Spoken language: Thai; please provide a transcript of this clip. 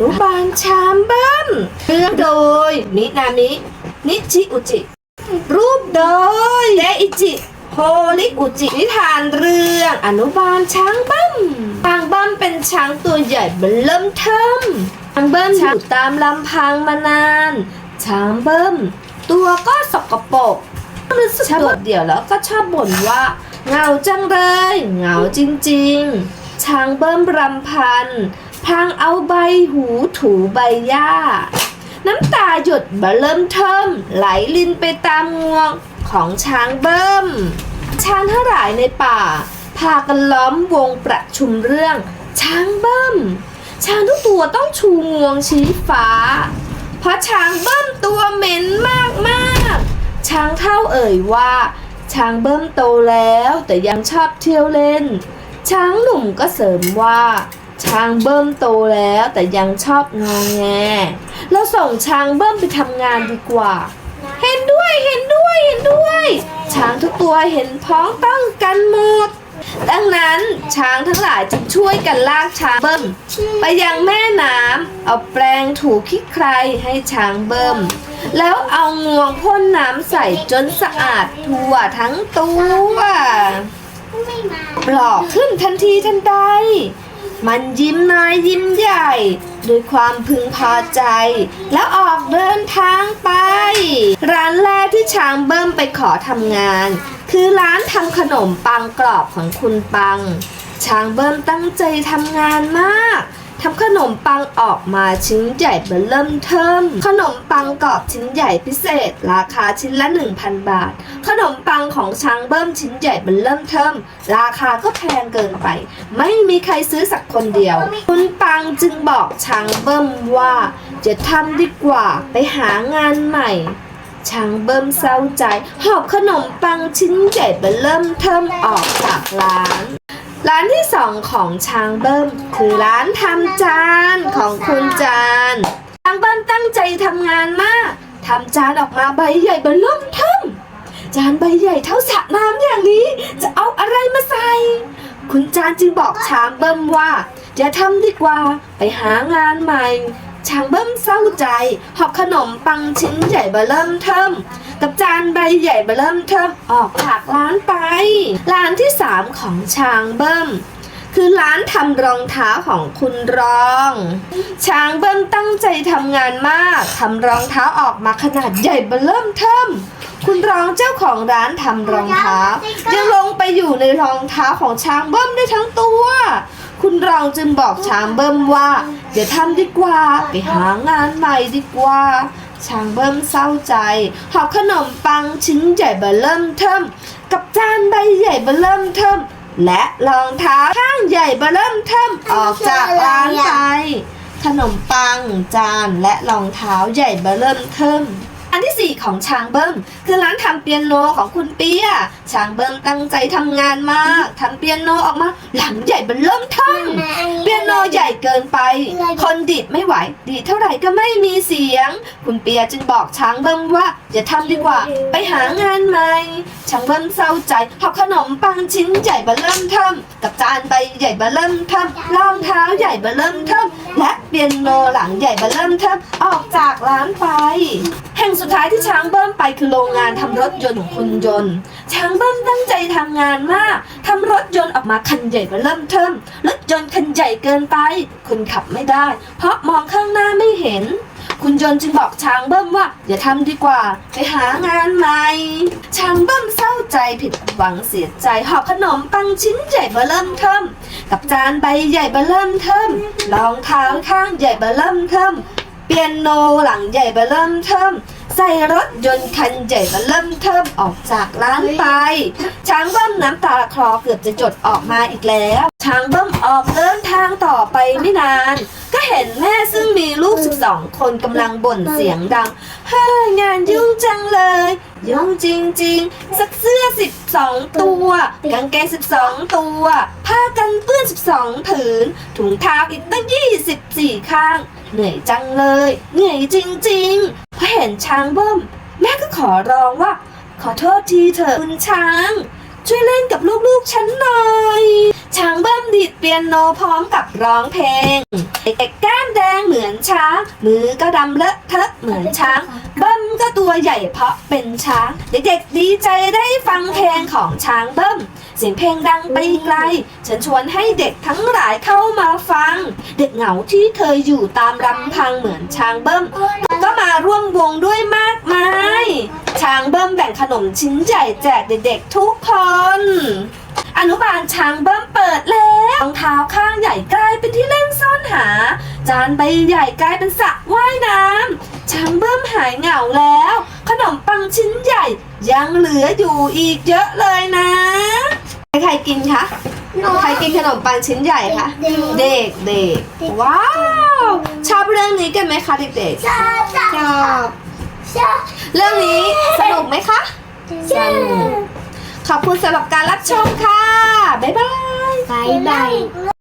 นุบาลชามบิ้มเรื่องโดยมินามิ นิชิอุจิ รูปโดยเดอิจิโฮริอุจินิทานเรื่องอนุบาลช้างบิ้มช้างบิ้มเป็นช้างตัวใหญ่เบิ่มเทิมช้างบิ้มอยู่ตามลำพังมานาน ช้างบิ้มตัวก็สกปรกรู้สึกโดดเดี่ยวแล้วก็ชอบบ่นว่าเหงาจังเลยเหงาจริง ๆ ช้างเบิ้มรำพัน พางเอาใบหูถูใบหญ้า น้ำตาหยดบะเริ่มเทิมไหลลินไปตามงวงของช้างเบิ้มช้างทั้งหลายในป่า พากันล้อมวงประชุมเรื่อง ช้างเบิ้มช้างทุกตัวต้องชูงวงชี้ฟ้า เพราะช้างเบิ้มตัวเหม็นมากมากช้างเท่าเอ่ยว่า ช้างเบิ้มโตแล้วแต่ยังชอบเที่ยวเล่น ช้างหนุ่มก็เสริมว่า ช้างเบิ้มโตแล้วแต่ยังชอบงอแงเราส่งช้างเบิ้มไปทำงานดีกว่า เห็นด้วยเห็นด้วยเห็นด้วย ช้างทุกตัวเห็นพ้องต้องกันหมด ดังนั้นช้างทั้งหลายจึงช่วยกันลากช้างเบิ้มไปยังแม่น้ำเอาแปรงถูขี้ใครให้ช้างเบิ้มแล้วเอางวงพ่นน้ำใส่จนสะอาดทั่วทั้งตัวไม่มาปลอกขึ้นทันทีทันใด มันยิ้มน้อยยิ้มใหญ่ ด้วยความพึงพอใจ แล้วออกเดินทางไป ร้านแรกที่ช้างเบิ้มไปขอทำงาน คือร้านทำขนมปังกรอบของคุณปัง ช้างเบิ้มตั้งใจทำงานมาก ทำขนมปังออกมาชิ้นใหญ่เบอเริ่มเทิม ขนมปังกรอบชิ้นใหญ่พิเศษ ราคาชิ้นละ 1,000 บาท ขนมปังของช้างเบิ้มชิ้นใหญ่เบอเริ่มเทิม ราคาก็แพงเกินไป ไม่มีใครซื้อสักคนเดียว คุณปังจึงบอกช้างเบิ้มว่าจะทำดีกว่าไปหางานใหม่ช้างเบิ้มเศร้าใจ หอบขนมปังชิ้นใหญ่เบอเริ่มเทิมออกจากร้าน ร้านที่สองของช้างเบิ้มคือร้านทำจานของคุณจานช้างเบิ้มตั้งใจทำงานมากทำจานออกมาใบใหญ่เบนล่มเทิมจานใบใหญ่เท่าสระน้ำอย่างนี้ จะเอาอะไรมาใส่ คุณจานจึงบอกช้างเบิ้มว่าอย่าทำดีกว่าไปหางานใหม่ ช้างเบิ้มเศร้าใจหอบขนมปังชิ้นใหญ่เบอเริ่มเทิมกับจานใบใหญ่เบอเริ่มเทิมออกจากร้านไป ร้านที่สามของช้างเบิ้มคือร้านทำรองเท้าของคุณรอง ช้างเบิ้มตั้งใจทำงานมากทำรองเท้าออกมาขนาดใหญ่เบอเริ่มเทิมคุณรองเจ้าของร้านทำรองเท้ายังลงไปอยู่ในรองเท้าของช้างเบิ้มได้ทั้งตัว คุณรองจึงบอกช้างเบิ้มว่าอย่าทำดีกว่าไปหางานใหม่ดีกว่าช้างเบิ้มเศร้าใจหอบขนมปังชิ้นใหญ่เบอเริ่มเทิมกับจานใบใหญ่เบอเริ่มเทิมและรองเท้าข้างใหญ่เบอเริ่มเทิมออกจากร้านไปขนมปังจานและรองเท้าใหญ่เบอเริ่มเทิม อันที่สี่ของช้างเบิ้มคือร้านทำเปียโนของคุณเปียช้างเบิ้มตั้งใจทำงานมากทำเปียโนออกมาหลังใหญ่เบอเริ่มเทิมเปียโนใหญ่เกินไป คนดีดไม่ไหว ดีดเท่าไหร่ก็ไม่มีเสียง คุณเปียจึงบอกช้างเบิ้มว่าอย่าทำดีกว่า ไปหางานใหม่ช้างเบิ้มเศร้าใจหอบขนมปังชิ้นใหญ่เบอเริ่มเทิมกับจานใบใหญ่เบอเริ่มเทิมรองเท้าใหญ่เบอเริ่มเทิม และเปียโนหลังใหญ่เบเริ่มเทิมออกจากร้านไป แห่งสุดท้ายที่ช้างเบิ้มไปคือโรงงานทำรถยนต์ของคุณยนต์ ช้างเบิ้มตั้งใจทำงานมาก รถยนต์ออกมาคันใหญ่เบอเริ่มเทิมรถยนต์คันใหญ่เกินไปคนขับไม่ได้ เพราะมองข้างหน้าไม่เห็น คุณยนต์จึงบอกช้างเบิ้มว่า อย่าทำดีกว่า ไปหางานใหม่ ช้างเบิ้มเศร้าใจผิดหวังเสียใจหอบขนมปังชิ้นใหญ่เบอเริ่มเทิมกับจานใบใหญ่เบอเริ่มเทิมรองเท้าข้างใหญ่เบอเริ่มเทิม ปียโนหลังใหญ่เบเริ่มเทิมใส่รถยนต์คันใหญ่เบเริ่มเทิมออกจากร้านไป ช้างเบิ้มน้ำตาคลอเกือบจะจดออกมาอีกแล้ว ช้างเบิ้มออกเดินทางต่อไปไม่นาน 62 คนกำลังบ่นเสียงดังเฮ่ยงานยุ่งจังเลย ยุ่งจริง ๆ สักเสื้อ 12 ตัว กางเกง 12 ตัว ผ้ากันเปื้อน 12 ผืน ถุงเท้าอีกตั้ง 24 ข้าง เหนื่อยจังเลย เหนื่อยจริงๆพอเห็นช้างเบิ้ม แม่ก็ขอร้องว่า ขอโทษทีเถอะคุณช้าง ช่วยเล่นกับลูกๆฉันหน่อย ช้างเบิ้มดีดเปียโนพร้อมกับร้องเพลง เด็กแก้มแดงเหมือนช้าง มือก็ดำเลอะเทอะเหมือนช้าง เบิ้มก็ตัวใหญ่เพราะเป็นช้าง เด็กๆดีใจได้ฟังเพลงของช้างเบิ้ม เสียงเพลงดังไปไกลเชิญชวนให้เด็กทั้งหลายเข้ามาฟัง เด็กเหงาที่เคยอยู่ตามลำพังเหมือนช้างเบิ้ม ก็มาร่วมวงด้วยมากมาย ช้างเบิ้มแบ่งขนมชิ้นใหญ่แจกเด็กๆทุกคน อนุบาลช้างเบิ้ม ท้าข้างใหญ่กลายเป็นที่เล่นซ่อนหา จานใบใหญ่กลายเป็นสระว่ายน้ำช้างเบิ้มหายเหงาแล้ว ขนมปังชิ้นใหญ่ ยังเหลืออยู่อีกเยอะเลยนะ ใครกินคะหนูใครกินขนมปังชิ้นใหญ่คะเด็กเด็กเด็กว้าว ชอบเรื่องนี้กันไหมคะเด็กๆชอบชอบชอบชอบเรื่องนี้สนุกไหมคะชอบขอบคุณสำหรับการรับชมค่ะ บ๊ายบาย บายบาย